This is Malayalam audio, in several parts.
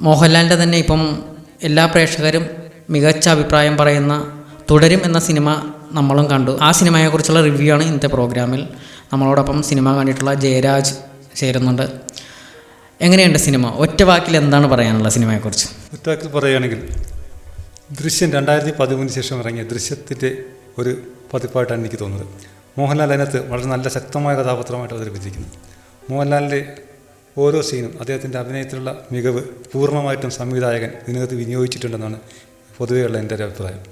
മോഹൻലാലിന്റെ തന്നെ ഇപ്പം എല്ലാ പ്രേക്ഷകരും മികച്ച അഭിപ്രായം പറയുന്ന തുടരും എന്ന സിനിമ നമ്മളും കണ്ടു. ആ സിനിമയെക്കുറിച്ചുള്ള റിവ്യൂ ആണ് ഇന്നത്തെ പ്രോഗ്രാമിൽ നമ്മളോടൊപ്പം സിനിമ കണ്ടിട്ടുള്ള ജയരാജ് ചേരുന്നുണ്ട്. എങ്ങനെയുണ്ട് സിനിമ? ഒറ്റ വാക്കിൽ എന്താണ് പറയാനുള്ള സിനിമയെക്കുറിച്ച്? ഒറ്റ വാക്കിൽ പറയുകയാണെങ്കിൽ ദൃശ്യം രണ്ടായിരത്തി പതിമൂന്നിന് ശേഷം ഇറങ്ങിയ ദൃശ്യത്തിന്റെ ഒരു പതിപ്പായിട്ടാണ് എനിക്ക് തോന്നുന്നത്. മോഹൻലാൽ അതിനകത്ത് വളരെ നല്ല ശക്തമായ കഥാപാത്രമായിട്ട് അവതരിപ്പിച്ചിരിക്കുന്നു. മോഹൻലാലിന്റെ ഓരോ സീനും അദ്ദേഹത്തിന്റെ അഭിനയത്തിലുള്ള മികവ് പൂർണമായിട്ടും സംവിധായകൻ ഇതിനകത്ത് വിനിയോഗിച്ചിട്ടുണ്ടെന്നാണ് പൊതുവെയുള്ള എന്റെ ഒരു അഭിപ്രായം.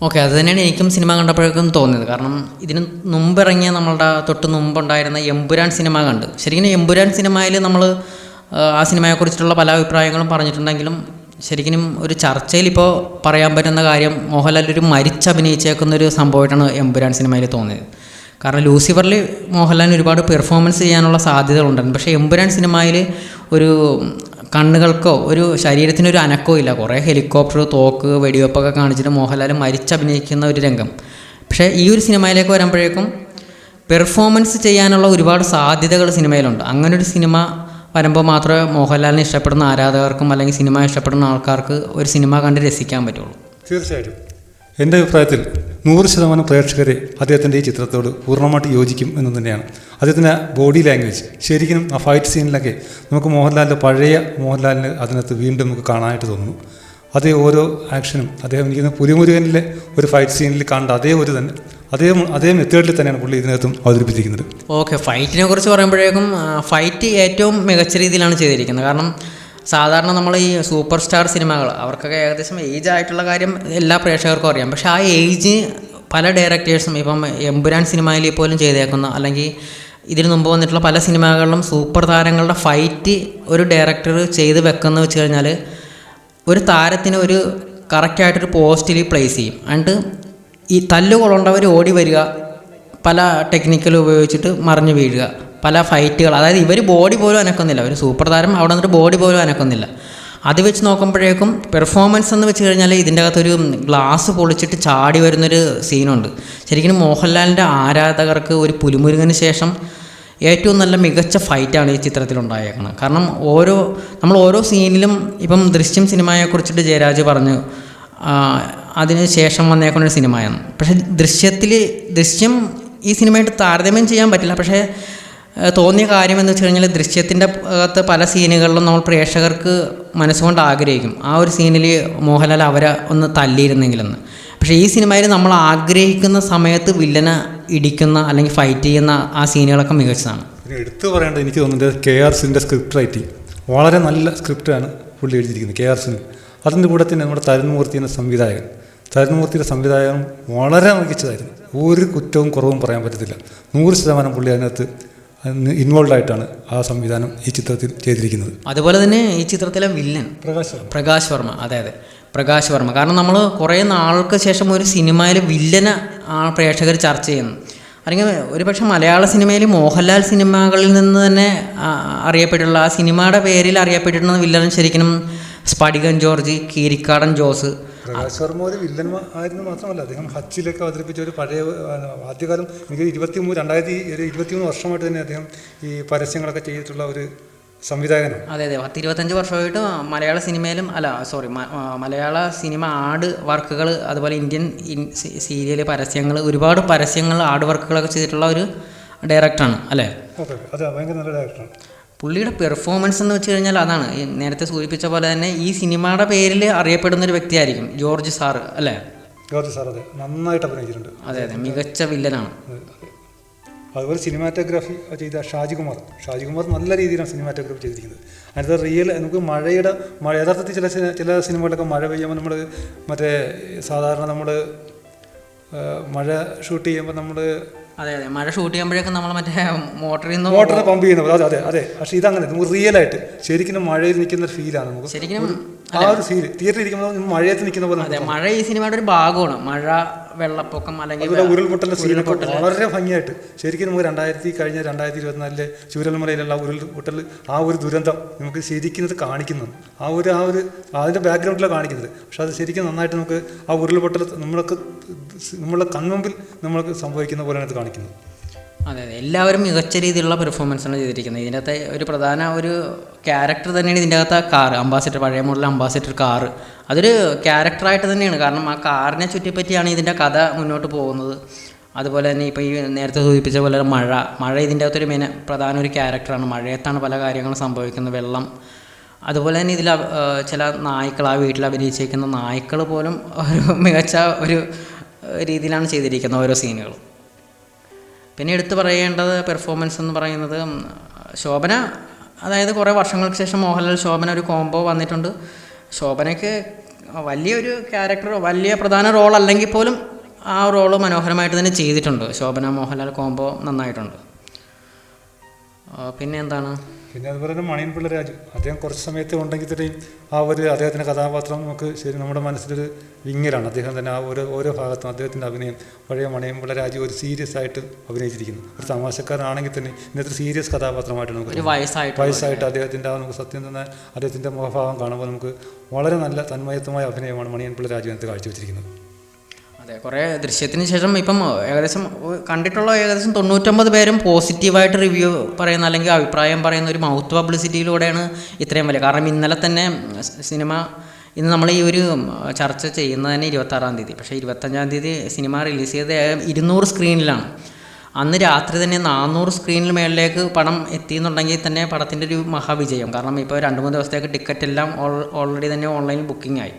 ഓക്കെ അത് തന്നെയാണ് എനിക്കും സിനിമ കണ്ടപ്പോഴേക്കും തോന്നിയത്. കാരണം ഇതിന് മുമ്പിറങ്ങിയ നമ്മളുടെ തൊട്ട് മുമ്പുണ്ടായിരുന്ന എമ്പുരാൻ സിനിമ കണ്ട്. ശരിക്കും എമ്പുരാൻ സിനിമയിൽ നമ്മൾ ആ സിനിമയെക്കുറിച്ചിട്ടുള്ള പല അഭിപ്രായങ്ങളും പറഞ്ഞിട്ടുണ്ടെങ്കിലും ശരിക്കും ഒരു ചർച്ചയിൽ ഇപ്പോൾ പറയാൻ പറ്റുന്ന കാര്യം മോഹൻലാൽ ഒരു മരിച്ചഭിനയിച്ചേക്കുന്ന ഒരു സംഭവമായിട്ടാണ് എമ്പുരാൻ സിനിമയിൽ തോന്നിയത്. കാരണം ലൂസിഫറിൽ മോഹൻലാലിന് ഒരുപാട് പെർഫോമൻസ് ചെയ്യാനുള്ള സാധ്യതകളുണ്ടായിരുന്നു. പക്ഷേ എമ്പുരാൻ സിനിമയിൽ ഒരു കണ്ണുകൾക്കോ ഒരു ശരീരത്തിനൊരു അനക്കോ ഇല്ല. കുറേ ഹെലികോപ്റ്റർ തോക്ക് വെടിവെപ്പൊക്കെ കാണിച്ചിട്ട് മോഹൻലാൽ മരിച്ചഭിനയിക്കുന്ന ഒരു രംഗം. പക്ഷേ ഈ ഒരു സിനിമയിലേക്ക് വരുമ്പോഴേക്കും പെർഫോമൻസ് ചെയ്യാനുള്ള ഒരുപാട് സാധ്യതകൾ സിനിമയിലുണ്ട്. അങ്ങനെ ഒരു സിനിമ വരുമ്പോൾ മാത്രമേ മോഹൻലാലിനെ ഇഷ്ടപ്പെടുന്ന ആരാധകർക്കും അല്ലെങ്കിൽ സിനിമ ഇഷ്ടപ്പെടുന്ന ആൾക്കാർക്ക് ഒരു സിനിമ കണ്ട് രസിക്കാൻ പറ്റുള്ളൂ. തീർച്ചയായിട്ടും. എന്റെ അഭിപ്രായത്തിൽ നൂറ് ശതമാനം പ്രേക്ഷകരെ അദ്ദേഹത്തിന്റെ ഈ ചിത്രത്തോട് പൂർണമായിട്ട് യോജിക്കും എന്ന് തന്നെയാണ്. അദ്ദേഹത്തിന്റെ ബോഡി ലാംഗ്വേജ് ശരിക്കും ആ ഫൈറ്റ് സീനിലൊക്കെ നമുക്ക് മോഹൻലാലിന്റെ പഴയ മോഹൻലാലിന് അതിനകത്ത് വീണ്ടും നമുക്ക് കാണാനായിട്ട് തോന്നുന്നു. അതേ ഓരോ ആക്ഷനും അദ്ദേഹം ഇരിക്കുന്ന പുലിമുരുകനിലെ ഒരു ഫൈറ്റ് സീനിൽ കണ്ട അതേ ഒരു തന്നെ അതേ അതേ മെത്തേഡിൽ തന്നെയാണ് പുള്ളി ഇതിനകത്തും അവതരിപ്പിച്ചിരിക്കുന്നത്. ഓക്കെ ഫൈറ്റിനെ കുറിച്ച് പറയുമ്പോഴേക്കും ഫൈറ്റ് ഏറ്റവും മികച്ച രീതിയിലാണ് ചെയ്തിരിക്കുന്നത്. കാരണം സാധാരണ നമ്മൾ ഈ സൂപ്പർ സ്റ്റാർ സിനിമകൾ അവർക്കൊക്കെ ഏകദേശം ഏജ് ആയിട്ടുള്ള കാര്യം എല്ലാ പ്രേക്ഷകർക്കും അറിയാം. പക്ഷേ ആ ഏജ് പല ഡയറക്ടേഴ്സും ഇപ്പം എമ്പുരാൻ സിനിമയിൽ പോലും ചെയ്തേക്കുന്ന അല്ലെങ്കിൽ ഇതിനു മുമ്പ് വന്നിട്ടുള്ള പല സിനിമകളിലും സൂപ്പർ താരങ്ങളുടെ ഫൈറ്റ് ഒരു ഡയറക്ടർ ചെയ്ത് വെക്കുന്ന വെച്ച് കഴിഞ്ഞാൽ ഒരു താരത്തിന് ഒരു കറക്റ്റായിട്ടൊരു പോസ്റ്റിൽ പ്ലേസ് ചെയ്യും. എന്നിട്ട് ഈ തല്ലുകൊള്ളേണ്ടവർ ഓടി വരിക പല ടെക്നിക്കൽ ഉപയോഗിച്ചിട്ട് മറിഞ്ഞു വീഴുക. പല ഫൈറ്റുകൾ. അതായത് ഇവർ ബോഡി പോലും അനക്കുന്നില്ല. ഒരു സൂപ്പർ താരം അവിടെ നിന്നിട്ട് ബോഡി പോലും അനക്കുന്നില്ല. അത് വെച്ച് നോക്കുമ്പോഴേക്കും പെർഫോമൻസ് എന്ന് വെച്ച് കഴിഞ്ഞാൽ ഇതിന്റെ അകത്തൊരു ഗ്ലാസ് പൊളിച്ചിട്ട് ചാടി വരുന്നൊരു സീനുണ്ട് ശരിക്കും മോഹൻലാലിന്റെ ആരാധകർക്ക് ഒരു പുലിമുരുകന് ശേഷം ഏറ്റവും നല്ല മികച്ച ഫൈറ്റാണ് ഈ ചിത്രത്തിൽ ഉണ്ടായേക്കുന്നത് കാരണം ഓരോ നമ്മൾ ഓരോ സീനിലും ഇപ്പം ദൃശ്യം സിനിമയെക്കുറിച്ചിട്ട് ജയരാജ് പറഞ്ഞു അതിന് ശേഷം വന്നേക്കുന്ന ഒരു സിനിമയാണ്. പക്ഷേ ദൃശ്യത്തിൽ ദൃശ്യം ഈ സിനിമയായിട്ട് താരതമ്യം ചെയ്യാൻ പറ്റില്ല. പക്ഷേ തോന്നിയ കാര്യം എന്ന് വെച്ച് കഴിഞ്ഞാൽ ദൃശ്യത്തിന്റെ അകത്ത് പല സീനുകളിലും നമ്മൾ പ്രേക്ഷകർക്ക് മനസ്സുകൊണ്ട് ആഗ്രഹിക്കും. ആ ഒരു സീനിൽ മോഹൻലാൽ അവരെ ഒന്ന് തല്ലിയിരുന്നെങ്കിലെന്ന്. പക്ഷേ ഈ സിനിമയിൽ നമ്മൾ ആഗ്രഹിക്കുന്ന സമയത്ത് വില്ലനെ ഇടിക്കുന്ന അല്ലെങ്കിൽ ഫൈറ്റ് ചെയ്യുന്ന ആ സീനുകളൊക്കെ മികച്ചതാണ്. എടുത്തു പറയേണ്ടത് എനിക്ക് തോന്നുന്നത് കെ ആർ സിന്റെ സ്ക്രിപ്റ്റ് റൈറ്റിംഗ് വളരെ നല്ല സ്ക്രിപ്റ്റാണ് പുള്ളി എഴുതിയിരിക്കുന്നത് കെ ആർ സിന്. അതിന്റെ കൂടെ തന്നെ നമ്മുടെ തരുൺമൂർത്തി എന്ന സംവിധായകൻ. തരുൺമൂർത്തിയുടെ സംവിധായകൻ വളരെ മികച്ചതായിരുന്നു. ഒരു കുറ്റവും കുറവും പറയാൻ പറ്റത്തില്ല. നൂറ് ശതമാനം പുള്ളി അതിനകത്ത് ഇൻവോൾവ് ആയിട്ടാണ് ആ സംവിധാനം ഈ ചിത്രത്തിൽ ചെയ്തിരിക്കുന്നത്. അതുപോലെ തന്നെ ഈ ചിത്രത്തിലെ വില്ലൻ പ്രകാശ് പ്രകാശ് വർമ്മ. അതെ അതെ. പ്രകാശ് വർമ്മ. കാരണം നമ്മൾ കുറേ നാൾക്ക് ശേഷം ഒരു സിനിമയിൽ വില്ലനെ ആ പ്രേക്ഷകർ ചർച്ച ചെയ്യുന്നു. അല്ലെങ്കിൽ ഒരുപക്ഷെ മലയാള സിനിമയിൽ മോഹൻലാൽ സിനിമകളിൽ നിന്ന് തന്നെ അറിയപ്പെട്ടുള്ള അറിയപ്പെട്ടിട്ടുള്ള ആ സിനിമയുടെ പേരിൽ അറിയപ്പെട്ടിട്ടുള്ള വില്ലൻ ശരിക്കും സ്പടികൻ ജോർജ് കീരിക്കാടൻ ജോസ് പ്രകാശ് വർമ്മ ഒരു വില്ലൻ ആയിരുന്നു മാത്രമല്ല. അദ്ദേഹം ഹച്ചിലൊക്കെ അവതരിപ്പിച്ച ഒരു പഴയ ആദ്യകാലം എനിക്ക് ഇരുപത്തി മൂന്ന് രണ്ടായിരത്തി ഒരു ഇരുപത്തിമൂന്ന് വർഷമായിട്ട് തന്നെ അദ്ദേഹം ഈ പരസ്യങ്ങളൊക്കെ ചെയ്തിട്ടുള്ള ഒരു സംവിധായകനാണ്. അതെ അതെ. പത്ത് ഇരുപത്തഞ്ച് വർഷമായിട്ട് മലയാള സിനിമയിലും അല്ല സോറി മലയാള സിനിമ ആട് വർക്കുകൾ അതുപോലെ ഇന്ത്യൻ സീരിയൽ പരസ്യങ്ങൾ ഒരുപാട് പരസ്യങ്ങൾ ആട് വർക്കുകളൊക്കെ ചെയ്തിട്ടുള്ള ഒരു ഡയറക്ടറാണ് അല്ലേ? ഓക്കെ അതെ ഭയങ്കര നല്ല ഡയറക്ടറാണ്. പുള്ളിയുടെ പെർഫോമൻസ് എന്ന് വെച്ച് കഴിഞ്ഞാൽ അതാണ്. നേരത്തെ സൂചിപ്പിച്ച പോലെ തന്നെ ഈ സിനിമയുടെ പേരിൽ അറിയപ്പെടുന്ന ഒരു വ്യക്തിയായിരിക്കും ജോർജ് സാറ് അല്ലേ? ജോർജ് സാർ അതെ. നന്നായിട്ട് അഭിനയിച്ചിട്ടുണ്ട്. അതെ അതെ. മികച്ച വില്ലനാണ്. അതെ, അതെ. അതുപോലെ സിനിമാറ്റോഗ്രാഫി ചെയ്ത ഷാജികുമാർ. ഷാജികുമാർ നല്ല രീതിയിലാണ് സിനിമാറ്റോഗ്രാഫി ചെയ്തിരിക്കുന്നത്. അതിനകത്ത് റിയൽ നമുക്ക് മഴയുടെ മഴ യഥാർത്ഥത്തിൽ ചില ചില സിനിമകളിലൊക്കെ മഴ പെയ്യുമ്പോൾ നമ്മൾ മറ്റേ സാധാരണ നമ്മൾ മഴ ഷൂട്ട് ചെയ്യുമ്പോൾ നമ്മൾ അതെ അതെ. മഴ ഷൂട്ട് ചെയ്യുമ്പോഴേക്കും നമ്മൾ മറ്റേ മോട്ടറിൽ നിന്ന് മോട്ടറിൽ പമ്പ് ചെയ്യുന്നത് അതെ അതെ അതെ. പക്ഷേ ഇതങ്ങനെ നമുക്ക് റിയൽ ആയിട്ട് ശരിക്കും മഴയിൽ നിൽക്കുന്ന ഫീലാണ് നമുക്ക്. ശരിക്കും ആ ഒരു ഫീൽ തിയേറ്ററിൽ ഇരിക്കുമ്പോൾ നമ്മൾ മഴയത്ത് നിൽക്കുന്ന പോലെ അതെ മഴ ഈ സിനിമയുടെ ഒരു ഭാഗമാണ്. മഴ വെള്ളപ്പൊക്കം അല്ലെങ്കിൽ ഉരുൾപൊട്ടലിന്റെ സീനൊക്കെ വളരെ ഭംഗിയായിട്ട്. ശരിക്കും നമുക്ക് രണ്ടായിരത്തി കഴിഞ്ഞ രണ്ടായിരത്തി ഇരുപത്തിനാലിലെ ചൂരൽമലയിലുള്ള ആ ഉരുൾപൊട്ടൽ ആ ഒരു ദുരന്തം നമുക്ക് ശരിക്കും ഇത് കാണിക്കുന്നു ആ ഒരു ആ ഒരു അതിന്റെ ബാക്ക്ഗ്രൗണ്ടിലാണ് കാണിക്കുന്നത്. പക്ഷെ അത് ശരിക്കും നന്നായിട്ട് നമുക്ക് ആ ഉരുൾപൊട്ടൽ നമ്മൾക്ക് നമ്മളെ കൺമുമ്പിൽ നമ്മൾക്ക് സംഭവിക്കുന്ന പോലെയാണ് ഇത് കാണിക്കുന്നത്. അതെ അതെ. എല്ലാവരും മികച്ച രീതിയിലുള്ള പെർഫോമൻസാണ് ചെയ്തിരിക്കുന്നത്. ഇതിന്റെ അകത്തെ ഒരു പ്രധാന ഒരു ക്യാരക്ടർ തന്നെയാണ് ഇതിന്റെ അകത്ത് ആ കാർ അംബാസിഡർ പഴയ മോഡൽ അംബാസിഡർ കാർ അതൊരു ക്യാരക്ടറായിട്ട് തന്നെയാണ്. കാരണം ആ കാറിനെ ചുറ്റിപ്പറ്റിയാണ് ഇതിന്റെ കഥ മുന്നോട്ട് പോകുന്നത്. അതുപോലെ തന്നെ ഇപ്പോൾ ഈ നേരത്തെ സൂചിപ്പിച്ച പോലെ മഴ. മഴ ഇതിന്റെ അകത്തൊരു മെയിൻ പ്രധാന ഒരു ക്യാരക്ടറാണ് മഴയത്താണ് പല കാര്യങ്ങളും സംഭവിക്കുന്നത്. വെള്ളം. അതുപോലെ തന്നെ ഇതിൽ ചില നായ്ക്കൾ ആ വീട്ടിൽ അഭിനയിച്ചിരിക്കുന്ന നായ്ക്കൾ പോലും ഒരു മികച്ച ഒരു രീതിയിലാണ് ചെയ്തിരിക്കുന്നത് ഓരോ സീനുകളും പിന്നെ എടുത്തു പറയേണ്ടത് പെർഫോമൻസ് എന്ന് പറയുന്നത് ശോഭന അതായത് കുറേ വർഷങ്ങൾക്ക് ശേഷം മോഹൻലാൽ ശോഭന ഒരു കോംബോ വന്നിട്ടുണ്ട്. ശോഭനയ്ക്ക് വലിയൊരു ക്യാരക്ടർ വലിയ പ്രധാന റോൾ അല്ലെങ്കിൽ പോലും ആ റോൾ മനോഹരമായിട്ട് തന്നെ ചെയ്തിട്ടുണ്ട്. ശോഭന മോഹൻലാൽ കോംബോ നന്നായിട്ടുണ്ട്. പിന്നെ എന്താണ്? പിന്നെ അതുപോലെ തന്നെ മണിയൻ പിള്ള രാജു. അദ്ദേഹം കുറച്ച് സമയത്ത് ഉണ്ടെങ്കിൽ തന്നെയും ആ ഒരു അദ്ദേഹത്തിന്റെ കഥാപാത്രം നമുക്ക് ശരി നമ്മുടെ മനസ്സിലൊരു വിങ്ങലാണ്. അദ്ദേഹം തന്നെ ആ ഒരു ഓരോ ഭാഗത്തും അദ്ദേഹത്തിന്റെ അഭിനയം പഴയ മണിയൻ പിള്ള രാജു ഒരു സീരിയസ് ആയിട്ട് അഭിനയിച്ചിരിക്കുന്നു. ഒരു തമാശക്കാരനാണെങ്കിൽ തന്നെ ഇന്നത്തെ സീരിയസ് കഥാപാത്രമായിട്ട് നമുക്ക് വയസ്സായിട്ട് വയസ്സായിട്ട് അദ്ദേഹത്തിന്റെ ആ നമുക്ക് സത്യം തന്നെ അദ്ദേഹത്തിന്റെ മുഖഭാവം കാണുമ്പോൾ നമുക്ക് വളരെ നല്ല തന്മയത്വമായ അഭിനയമാണ് മണിയൻ പിള്ള രാജു എന്നത് കാഴ്ചവെച്ചിരിക്കുന്നത്. അതെ കുറേ ദൃശ്യത്തിന് ശേഷം ഇപ്പം ഏകദേശം കണ്ടിട്ടുള്ള ഏകദേശം തൊണ്ണൂറ്റൊമ്പത് പേരും പോസിറ്റീവായിട്ട് റിവ്യൂ പറയുന്ന അല്ലെങ്കിൽ അഭിപ്രായം പറയുന്ന ഒരു മൗത്ത് പബ്ലിസിറ്റിയിലൂടെയാണ് ഇത്രയും വലിയ. കാരണം ഇന്നലെ തന്നെ സിനിമ ഇന്ന് നമ്മൾ ഈ ഒരു ചർച്ച ചെയ്യുന്നത് തന്നെ ഇരുപത്താറാം തീയതി. പക്ഷേ ഇരുപത്തഞ്ചാം തീയതി സിനിമ റിലീസ് ചെയ്ത് ഇരുന്നൂറ് സ്ക്രീനിലാണ്. അന്ന് രാത്രി തന്നെ നാനൂറ് സ്ക്രീനിൽ മേളിലേക്ക് പടം എത്തിയെന്നുണ്ടെങ്കിൽ തന്നെ പടത്തിന്റെ ഒരു മഹാവിജയം. കാരണം ഇപ്പോൾ രണ്ട് മൂന്ന് ദിവസത്തേക്ക് ടിക്കറ്റ് എല്ലാം ഓൾറെഡി തന്നെ ഓൺലൈനിൽ ബുക്കിംഗ് ആയി.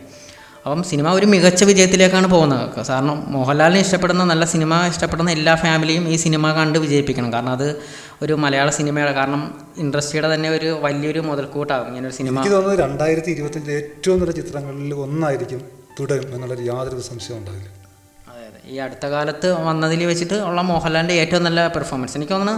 അപ്പം സിനിമ ഒരു മികച്ച വിജയത്തിലേക്കാണ് പോകുന്നത്. കാരണം മോഹൻലാലിനെ ഇഷ്ടപ്പെടുന്ന നല്ല സിനിമ ഇഷ്ടപ്പെടുന്ന എല്ലാ ഫാമിലിയും ഈ സിനിമ കണ്ട് വിജയിപ്പിക്കണം. കാരണം അത് ഒരു മലയാള സിനിമയുടെ കാരണം ഇൻഡസ്ട്രിയുടെ തന്നെ ഒരു വലിയൊരു മുതൽക്കൂട്ടാകും ഇങ്ങനെ ഒരു സിനിമ. എനിക്ക് രണ്ടായിരത്തി ഇരുപത്തിന്റെ ഏറ്റവും നല്ല ചിത്രങ്ങളിൽ ഒന്നായിരിക്കും തുടരും എന്നുള്ളൊരു യാതൊരു സംശയവും ഉണ്ടാവില്ല. ഈ അടുത്ത കാലത്ത് വന്നതിൽ വെച്ചിട്ട് ഉള്ള മോഹൻലാലിന്റെ ഏറ്റവും നല്ല പെർഫോമൻസ് എനിക്ക് തോന്നുന്നു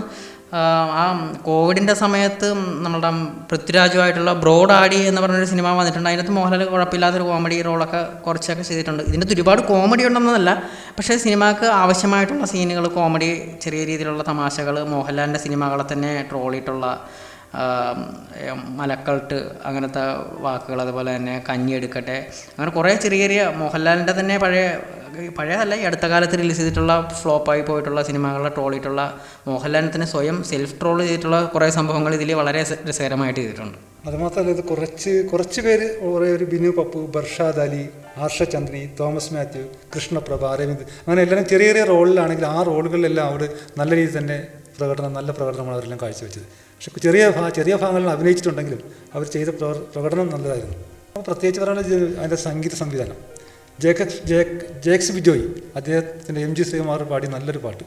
ആ, കോവിഡിന്റെ സമയത്ത് നമ്മളുടെ പൃഥ്വിരാജുമായിട്ടുള്ള ബ്രോഡ് ആടി എന്ന് പറഞ്ഞൊരു സിനിമ വന്നിട്ടുണ്ട്. അതിനകത്ത് മോഹൻലാൽ കുഴപ്പമില്ലാത്തൊരു കോമഡി റോളൊക്കെ കുറച്ചൊക്കെ ചെയ്തിട്ടുണ്ട്. ഇതിന്റെ ഒരുപാട് കോമഡി ഉണ്ടെന്നല്ല പക്ഷേ സിനിമക്ക് ആവശ്യമായിട്ടുള്ള സീനുകൾ കോമഡി ചെറിയ രീതിയിലുള്ള തമാശകൾ മോഹൻലാലിന്റെ സിനിമകളെ തന്നെ ട്രോളിയിട്ടുള്ള മലക്കൾട്ട് അങ്ങനത്തെ വാക്കുകൾ അതുപോലെ തന്നെ കഞ്ഞി എടുക്കട്ടെ അങ്ങനെ കുറേ ചെറിയ ചെറിയ മോഹൻലാലിന്റെ തന്നെ പഴയ പഴയതല്ല ഈ അടുത്ത കാലത്ത് റിലീസ് ചെയ്തിട്ടുള്ള ഫ്ലോപ്പായി പോയിട്ടുള്ള സിനിമകളെ ട്രോളിയിട്ടുള്ള മോഹൻലാലിനെ തന്നെ സ്വയം സെൽഫ് ട്രോൾ ചെയ്തിട്ടുള്ള കുറേ സംഭവങ്ങൾ ഇതിൽ വളരെ രസ- രസകരമായിട്ട് ചെയ്തിട്ടുണ്ട്. അതുമാത്രമല്ല ഇത് കുറച്ച് കുറച്ച് പേര് കുറേ ഒരു ബിനു പപ്പു ബർഷാദ് അലി ആർഷ ചന്ദ്രി തോമസ് മാത്യു കൃഷ്ണപ്രഭ അരവിന്ദ് അങ്ങനെ എല്ലാവരും ചെറിയ ചെറിയ റോളിലാണെങ്കിൽ ആ റോളുകളിലെല്ലാം അവർ നല്ല രീതിയിൽ തന്നെ പ്രകടനം നല്ല പ്രകടനമാണ് അവരെല്ലാം കാഴ്ചവെച്ചത്. പക്ഷെ ചെറിയ ചെറിയ ഭാഗങ്ങളിൽ അഭിനയിച്ചിട്ടുണ്ടെങ്കിലും അവർ ചെയ്ത പ്രകടനം നല്ലതായിരുന്നു. അപ്പോൾ പ്രത്യേകിച്ച് പറയാനുള്ള അതിന്റെ സംഗീത സംവിധാനം. ജേക്കബ് ജേക്ക് ജേക്സ് ബിജോയ് അദ്ദേഹത്തിന്റെ എം ജി ശ്രീകുമാർ പാടി നല്ലൊരു പാട്ട്.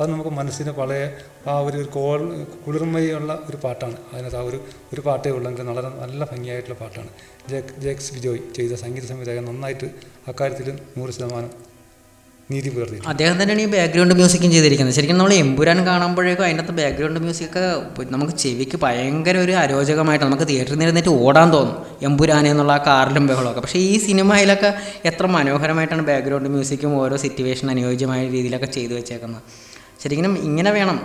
അത് നമുക്ക് മനസ്സിന് പഴയ ആ ഒരു കോൾ കുളിർമയുള്ള ഒരു പാട്ടാണ്. അതിനകത്ത് ആ ഒരു ഒരു പാട്ടേ ഉള്ളെങ്കിൽ വളരെ നല്ല ഭംഗിയായിട്ടുള്ള പാട്ടാണ്. ജേക്ക് ജേക്സ് ബിജോയ് ചെയ്ത സംഗീത സംവിധായകൻ നന്നായിട്ട് അക്കാര്യത്തിൽ നൂറ് ശതമാനം നീതി പുലർത്തി അദ്ദേഹം തന്നെയാണ് ഈ ബാക്ക്ഗ്രൗണ്ട് മ്യൂസിക്കും ചെയ്തിരിക്കുന്നത്. ശരിക്കും നമ്മൾ എമ്പുരാൻ കാണുമ്പോഴേക്കും അതിന്റെ അകത്ത് ബാക്ക്ഗ്രൗണ്ട് മ്യൂസിക് നമുക്ക് ചെവിക്ക് ഭയങ്കര ഒരു അരോചകമായിട്ട് നമുക്ക് തിയേറ്ററിൽ നിന്ന് ഇരുന്നിട്ട് ഓടാൻ തോന്നും. എമ്പുരാനെ എന്നുള്ള ആ കാറിലും ബഹളമൊക്കെ. പക്ഷേ ഈ സിനിമയിലൊക്കെ എത്ര മനോഹരമായിട്ടാണ് ബാക്ക്ഗ്രൗണ്ട് മ്യൂസിക്കും ഓരോ സിറ്റുവേഷൻ അനുയോജ്യമായ രീതിയിലൊക്കെ ചെയ്തു വെച്ചേക്കുന്നത്. ശരിക്കും ഇങ്ങനെ വേണം.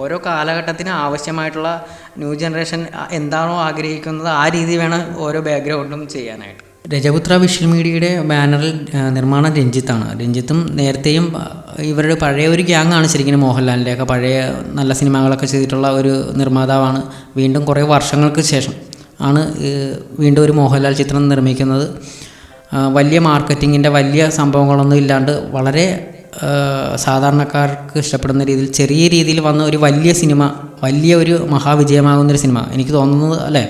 ഓരോ കാലഘട്ടത്തിന് ആവശ്യമായിട്ടുള്ള ന്യൂ ജനറേഷൻ എന്താണോ ആഗ്രഹിക്കുന്നത് ആ രീതി വേണം ഓരോ ബാക്ക്ഗ്രൗണ്ടും ചെയ്യാനായിട്ട്. രജപുത്ര വിഷ്വൽ മീഡിയയുടെ ബാനറിൽ നിർമ്മാണം രഞ്ജിത്താണ്. രഞ്ജിത്തും നേരത്തെയും ഇവരുടെ പഴയ ഒരു ഗ്യാങ്ങാണ് ശരിക്കും മോഹൻലാലിന്റെ ഒക്കെ. പഴയ നല്ല സിനിമകളൊക്കെ ചെയ്തിട്ടുള്ള ഒരു നിർമ്മാതാവാണ്. വീണ്ടും കുറേ വർഷങ്ങൾക്ക് ശേഷം ആണ് വീണ്ടും ഒരു മോഹൻലാൽ ചിത്രം നിർമ്മിക്കുന്നത്. വലിയ മാർക്കറ്റിങ്ങിന്റെ വലിയ സംഭവങ്ങളൊന്നും ഇല്ലാണ്ട് വളരെ സാധാരണക്കാർക്ക് ഇഷ്ടപ്പെടുന്ന രീതിയിൽ ചെറിയ രീതിയിൽ വന്ന ഒരു വലിയ സിനിമ വലിയ ഒരു മഹാവിജയമാകുന്ന ഒരു സിനിമ. എനിക്ക് തോന്നുന്നത് അല്ലേ?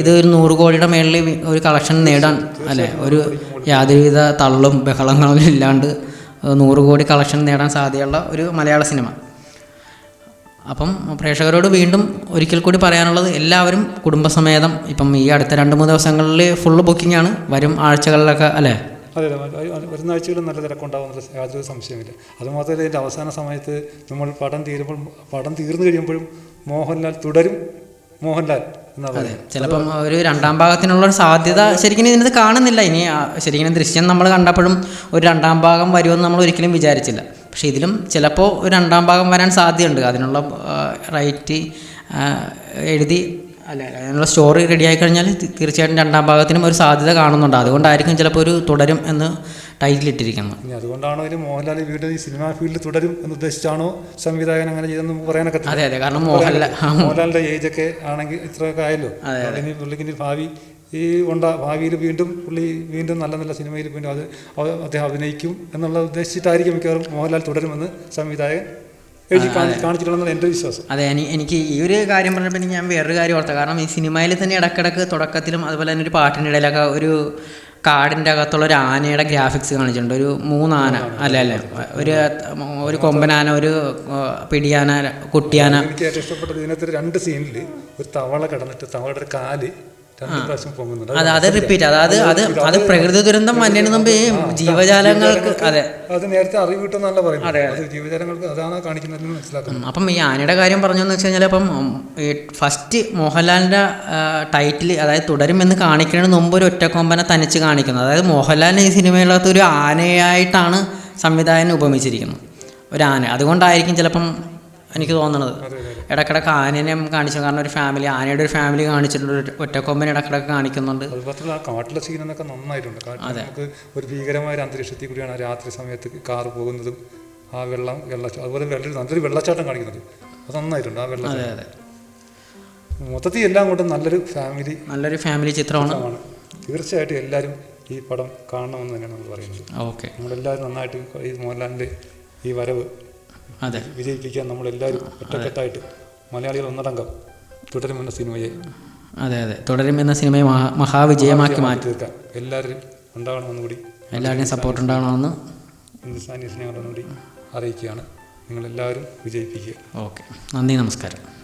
ഇത് ഒരു നൂറ് കോടിയുടെ മേളിൽ ഒരു കളക്ഷൻ നേടാൻ അല്ലേ? ഒരു യാതൊരുവിധ തള്ളും ബഹളങ്ങളും ഇല്ലാണ്ട് നൂറ് കോടി കളക്ഷൻ നേടാൻ സാധ്യതയുള്ള ഒരു മലയാള സിനിമ. അപ്പം പ്രേക്ഷകരോട് വീണ്ടും ഒരിക്കൽ കൂടി പറയാനുള്ളത് എല്ലാവരും കുടുംബസമേതം ഇപ്പം ഈ അടുത്ത രണ്ട് മൂന്ന് ദിവസങ്ങളിൽ ഫുള്ള് ബുക്കിംഗ് ആണ്. വരും ആഴ്ചകളിലൊക്കെ അല്ലേ? അതെ വരുന്ന ആഴ്ചകളിൽ നല്ല തിരക്കുണ്ടാകുന്ന യാതൊരു സംശയമില്ല അതുമാത്രമല്ല ഇതിന്റെ അവസാന സമയത്ത് നമ്മൾ പടം തീരുമ്പോൾ പടം തീർന്നു കഴിയുമ്പോഴും മോഹൻലാൽ തുടരും. മോഹൻലാൽ. ചിലപ്പം ഒരു രണ്ടാം ഭാഗത്തിനുള്ള സാധ്യത ശരിക്കും ഇതിനകത്ത് കാണുന്നില്ല. ഇനി ശരിക്കും ദൃശ്യം നമ്മൾ കണ്ടപ്പോഴും ഒരു രണ്ടാം ഭാഗം വരുമെന്ന് നമ്മൾ ഒരിക്കലും വിചാരിച്ചില്ല. പക്ഷേ ഇതിലും ചിലപ്പോൾ ഒരു രണ്ടാം ഭാഗം വരാൻ സാധ്യതയുണ്ട്. അതിനുള്ള റൈറ്റ് എഴുതി അല്ല അതിനുള്ള സ്റ്റോറി റെഡിയായി കഴിഞ്ഞാൽ തീർച്ചയായിട്ടും രണ്ടാം ഭാഗത്തിനും ഒരു സാധ്യത കാണുന്നുണ്ട്. അതുകൊണ്ടായിരിക്കും ചിലപ്പോൾ ഒരു തുടരും എന്ന് ടൈറ്റിൽ ഇട്ടിരിക്കുന്നത് ഇനി അതുകൊണ്ടാണോ ഇനി മോഹൻലാൽ വീണ്ടും ഈ സിനിമാ ഫീൽഡിൽ തുടരും എന്ന് ഉദ്ദേശിച്ചാണോ സംവിധായകൻ അങ്ങനെ ചെയ്തെന്ന് നമുക്ക് പറയാനൊക്കെ അതെ അതെ കാരണം മോഹൻലാൽ മോഹൻലാലിന്റെ ഏജ് ഒക്കെ ആണെങ്കിൽ ഇത്രയൊക്കെ ആയല്ലോ. ഇനി പുള്ളിക്ക് ഇനി ഭാവി ഈ ഉണ്ട ഭാവിയിൽ വീണ്ടും പുള്ളി വീണ്ടും നല്ല നല്ല സിനിമയിൽ വീണ്ടും അത് അദ്ദേഹം അഭിനയിക്കും എന്നുള്ള ഉദ്ദേശിച്ചിട്ടായിരിക്കും മിക്കവാറും മോഹൻലാൽ തുടരുമെന്ന് സംവിധായകൻ കാണിച്ചിട്ടുണ്ടെന്നാണ് എന്റെ വിശ്വാസം. അതെ എനിക്ക് ഈ ഒരു കാര്യം പറഞ്ഞപ്പോൾ എനിക്ക് ഞാൻ വേറൊരു കാര്യം ഓർത്താം കാരണം ഈ സിനിമയിൽ തന്നെ ഇടക്കിടക്ക് തുടക്കത്തിലും അതുപോലെ തന്നെ ഒരു പാട്ടിന്റെ ഇടയിലൊക്കെ ഒരു കാടിന്റെ അകത്തുള്ള ഒരു ആനയുടെ ഗ്രാഫിക്സ് കാണിച്ചിട്ടുണ്ട്. ഒരു മൂന്നാന. അല്ല അല്ല? ഒരു ഒരു കൊമ്പനാന ഒരു പിടിയാന കുട്ടിയാന. എനിക്ക് ഏറ്റവും ഇഷ്ടപ്പെട്ടത് ഇതിനകത്ത് രണ്ട് സീനിൽ ഒരു തവള കിടന്നിട്ട് തവളയുടെ ഒരു കാൽ അത് അത് റിപ്പീറ്റ് അതായത് അത് അത് പ്രകൃതി ദുരന്തം വന്നതിന് മുമ്പ് ഈ ജീവജാലങ്ങൾക്ക് അതെ അത്. നേരത്തെ അറിവ് കിട്ടുന്നല്ല പറയുന്നത് ജീവജാലങ്ങൾക്ക് അതാണ് കാണിക്കുന്നത് മനസ്സിലാക്കുന്നത് അപ്പം ഈ ആനയുടെ കാര്യം പറഞ്ഞതെന്ന് വെച്ച് കഴിഞ്ഞാൽ അപ്പം ഈ ഫസ്റ്റ് മോഹൻലാലിന്റെ ടൈറ്റിൽ അതായത് തുടരുമെന്ന് കാണിക്കുന്നതിന് മുമ്പ് ഒരു ഒറ്റക്കൊമ്പനെ തനിച്ച് കാണിക്കുന്നത്. അതായത് മോഹൻലാൽ ഈ സിനിമയിലകത്ത് ഒരു ആനയായിട്ടാണ് സംവിധായകൻ ഉപമിച്ചിരിക്കുന്നത്. ഒരു ആന. അതുകൊണ്ടായിരിക്കും ചിലപ്പം എനിക്ക് തോന്നണത്. ഇടക്കിടക്ക് ആനേനെ കാണിച്ചു. കാരണം ഒരു ഫാമിലി ആനയുടെ ഒരു ഫാമിലി കാണിച്ചിട്ടുണ്ട്. ഒറ്റക്കൊമ്പൻ ഒറ്റക്കൊമ്പനെ ഇടക്കിടക്ക് കാണിക്കുന്നുണ്ട്. അത് ആ കാട്ടിലെ സീൻ എന്നൊക്കെ നന്നായിട്ടുണ്ട്. നമുക്ക് ഒരു ഭീകരമായ ഒരു അന്തരീക്ഷത്തിൽ കൂടിയാണ് രാത്രി സമയത്ത് കാർ പോകുന്നതും ആ വെള്ളം വെള്ളച്ചാട്ടം അതുപോലെ നല്ലൊരു വെള്ളച്ചാട്ടം കാണിക്കുന്നത്. അത് നന്നായിട്ടുണ്ട് ആ വെള്ളം വെള്ളച്ചാട്ടം മൊത്തത്തിൽ എല്ലാം കൊണ്ടും നല്ലൊരു ഫാമിലി നല്ലൊരു ഫാമിലി ചിത്രമാണ്. തീർച്ചയായിട്ടും എല്ലാവരും ഈ പടം കാണണമെന്ന് തന്നെയാണ് നമ്മൾ പറയുന്നത്. ഓക്കെ. നമ്മളെല്ലാവരും നന്നായിട്ട് ഈ മോഹൻലാലിന്റെ ഈ വരവ് വിജയിപ്പിക്കാൻ നമ്മളെല്ലാവരും ഒറ്റക്കെട്ടായിട്ട് മലയാളികൾ ഒന്നടങ്കം തുടരുമെന്ന സിനിമയെ അതെ അതെ. തുടരും എന്ന സിനിമയെ മഹാ മഹാവിജയമാക്കി മാറ്റി. തീർക്കാം. എല്ലാവരും ഉണ്ടാവണമെന്നുകൂടി എല്ലാവരുടെയും സപ്പോർട്ട് ഉണ്ടാവണമെന്ന് ഹിന്ദുസ്ഥാനി സിനിമകളോടുകൂടി അറിയിക്കുകയാണ്. നിങ്ങളെല്ലാവരും വിജയിപ്പിക്കുക. ഓക്കെ. നന്ദി നമസ്കാരം.